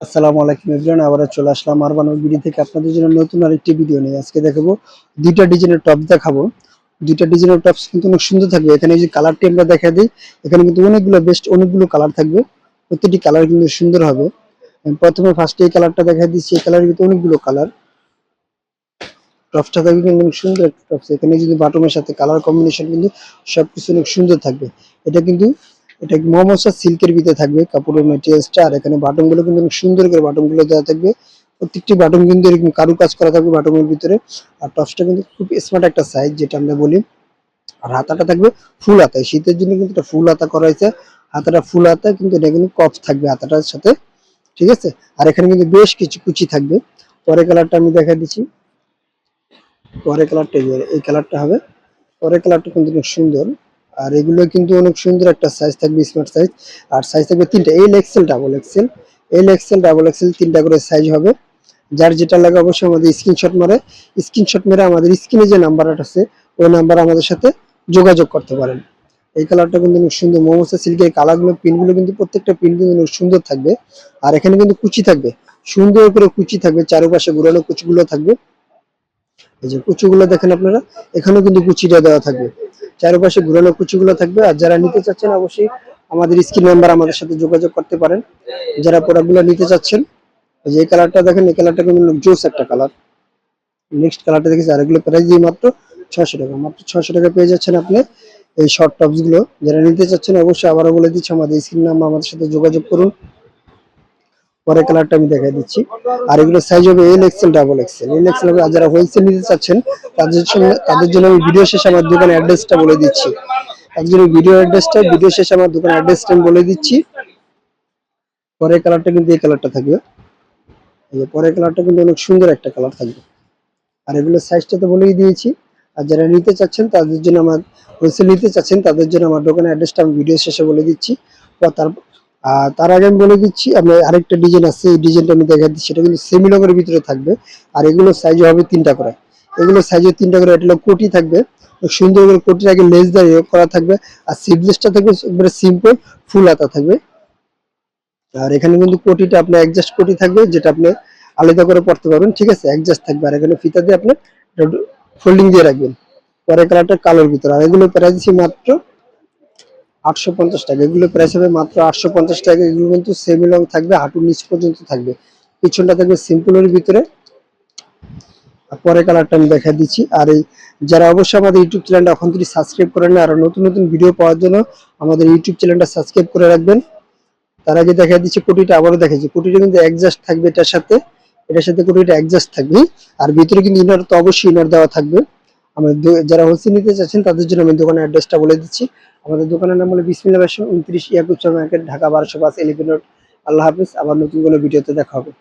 আসসালামু আলাইকুম এভরিওয়ান আবারও চলে আসলাম আরবানো বিডি থেকে আপনাদের জন্য নতুন আরেকটি ভিডিও নিয়ে। আজকে দেখাবো দুইটা ডিজাইনের টপ দেখাবো। দুইটা ডিজাইনের টপস কিন্তু অনেক সুন্দর থাকবে। এখানে যে কালারটি আমরা দেখা দিই, এখানে কিন্তু অনেকগুলো বেস্ট অনেকগুলো কালার থাকবে। প্রত্যেকটি কালার কিন্তু সুন্দর হবে। প্রথমে ফার্স্টে এই কালারটা দেখা দিচ্ছি। এই কালারের কিন্তু অনেকগুলো কালার টপসটা থাকবে কিন্তু অনেক সুন্দর একটা টপস এখানে যদি বাটমের সাথে কালার কম্বিনেশন কিন্তু সবকিছু অনেক সুন্দর থাকবে। এটা কিন্তু এটা মমসা? সিল্কের ভিতরে থাকবে কাপড়ের মেটেরিয়ালসটা আর এখানে বাটনগুলো কিন্তু সুন্দর করে বাটনগুলো দেওয়া থাকবে। প্রত্যেকটি বাটন কিন্তু এরকম কারু কাজ করা থাকবে বাটনের ভিতরে। আর টপসটা কিন্তু খুব স্মার্ট একটা সাইজ যেটা আমরা বলি। আর হাতাটা থাকবে ফুল হাতা। এই শীতের জন্য কিন্তু এটা ফুল হাতা করা হয়েছে। হাতাটা ফুল হাতা, কিন্তু এটা কিন্তু কফ থাকবে হাতাটার সাথে। ঠিক আছে? আর এখানে কিন্তু বেশ কিছু কুচি থাকবে। পরে কালারটা আমি দেখা দিচ্ছি। পরে কালারটা এই কালারটা হবে। পরের কালারটা কিন্তু সুন্দর। আর এগুলো কিন্তু অনেক সুন্দর একটা সাইজ থাকবে স্মার্ট সাইজ আর সাইজ থাকবে তিনটা L XL double XL L XL double XL তিনটা করে সাইজ হবে। যার যেটা লাগে অবশ্যই আমাদের স্ক্রিনশট মারে। স্ক্রিনশট মেরে আমাদের স্ক্রিনে যে নাম্বারটা আছে, ওই নাম্বার আমাদের সাথে যোগাযোগ করতে পারেন। এই কালারটা কিন্তু অনেক সুন্দর। মোমোসা সিল্কের কালারগুলো পিনগুলো কিন্তু প্রত্যেকটা পিন কিন্তু অনেক সুন্দর থাকবে। আর এখানে কিন্তু কুচি থাকবে। সুন্দর করে কুচি থাকবে। চারপাশে ঘুরানো কুচিগুলো থাকবে। এই যে কুচিগুলো দেখেন আপনারা, এখানেও কিন্তু কুচিটা দেওয়া থাকবে। চারপাশে ঘুরানো কুচিগুলো থাকবে। আর যারা নিতে চাচ্ছেন, অবশ্যই আমাদের স্ক্রিন নাম্বার আমাদের সাথে যোগাযোগ করতে পারেন। যারা প্রোডাক্টগুলো নিতে চাচ্ছেন যে কালারটা দেখেন, এই কালারটা কিন্তু জোস একটা কালার নেক্সট কালারটা দেখেছি আর এগুলো প্রাইস দিয়ে মাত্র ছশো টাকা। মাত্র ছশো টাকা পেয়ে যাচ্ছেন আপনি এই শর্ট টপসগুলো। যারা নিতে চাচ্ছেন, অবশ্যই আবারও বলে দিচ্ছি, আমাদের স্ক্রিন নাম্বার আমাদের সাথে যোগাযোগ করুন। পরে কালারটা আমি দেখাই দিচ্ছি। আর এগুলো সাইজ হবে L XL double XL L XL যারা হোলসেল নিতে চাচ্ছেন, তাদের জন্য তাদের জন্য আমি ভিডিও শেষে আমার দোকানের অ্যাড্রেসটা বলে দিচ্ছি। জন্য ভিডিও অ্যাড্রেসটা ভিডিও শেষে আমার দোকানের অ্যাড্রেসটা আমি বলে দিচ্ছি। পরের কালারটা কিন্তু এই কালারটা থাকবে। পরের কালারটা কিন্তু অনেক সুন্দর একটা কালার থাকবে। আর এগুলো সাইজটা তো বলেই দিয়েছি। আর যারা নিতে চাচ্ছেন, তাদের জন্য আমার হোলসেল নিতে চাচ্ছেন, তাদের জন্য আমার দোকানের অ্যাড্রেসটা আমি ভিডিও শেষে বলে দিচ্ছি। বা তার আর তার আগে আমি বলে দিচ্ছি আমি আরেকটা ডিজাইন আছে, এই ডিজাইনটা আমি দেখা দিচ্ছি। সেটা কিন্তু সেমি লগের ভিতরে থাকবে, আর এগুলো সাইজ হবে তিনটা করে। এগুলো সাইজে তিনটা করে, এটা কোটি থাকবে। সুন্দর করে কোটির আগে লেস দিয়ে করা থাকবে, আর সিডলেসটা থাকবে, একবারে সিম্পল ফুল আতা থাকবে। আর এখানে কিন্তু কোটিটা আপনার অ্যাডজাস্ট কোটি থাকবে, যেটা আপনি আলাদা করে পড়তে পারবেন। ঠিক আছে অ্যাডজাস্ট থাকবে। আর এখানে ফিতা দিয়ে আপনি ফোল্ডিং দিয়ে রাখবেন। পরে কালারটা কালোর ভিতরে। আর এগুলো প্রাইস মাত্র আটশো পঞ্চাশ টাকা। এগুলো প্রাইস হবে মাত্র আটশো পঞ্চাশ টাকা। এগুলো কিন্তু সেমি লং থাকবে, হাঁটুর নিচ পর্যন্ত থাকবে। পিছনটা থাকবে সিম্পলের ভিতরে। পরে কালারটা আমি দেখা দিচ্ছি। আর এই যারা অবশ্যই আমাদের ইউটিউব চ্যানেলটা এখন থেকে সাবস্ক্রাইব করেন আর নতুন নতুন ভিডিও পাওয়ার জন্য আমাদের ইউটিউব চ্যানেলটা সাবস্ক্রাইব করে রাখবেন। তার আগে দেখা দিচ্ছি কুটিটা, আবারও দেখাচ্ছি। কুটিটা কিন্তু অ্যাডজাস্ট থাকবে এটার সাথে। এটার সাথে কুটিটা অ্যাডজাস্ট থাকবে। আর ভিতরে কিন্তু ইনার তো অবশ্যই ইনার দেওয়া থাকবে। আমাদের যারা হোলসেল নিতে চাচ্ছেন, তাদের জন্য আমি দোকানের অ্যাড্রেসটা বলে দিচ্ছি। আমাদের দোকানের নাম হলো বিসমিল্লা বাসন উনত্রিশ ইয়াকুচ্ছ মার্কেট ঢাকা বারোশো পাঁচ এলিভেন রোড। আল্লাহ হাফিজ, আবার নতুন কোনো ভিডিওতে দেখা হবে।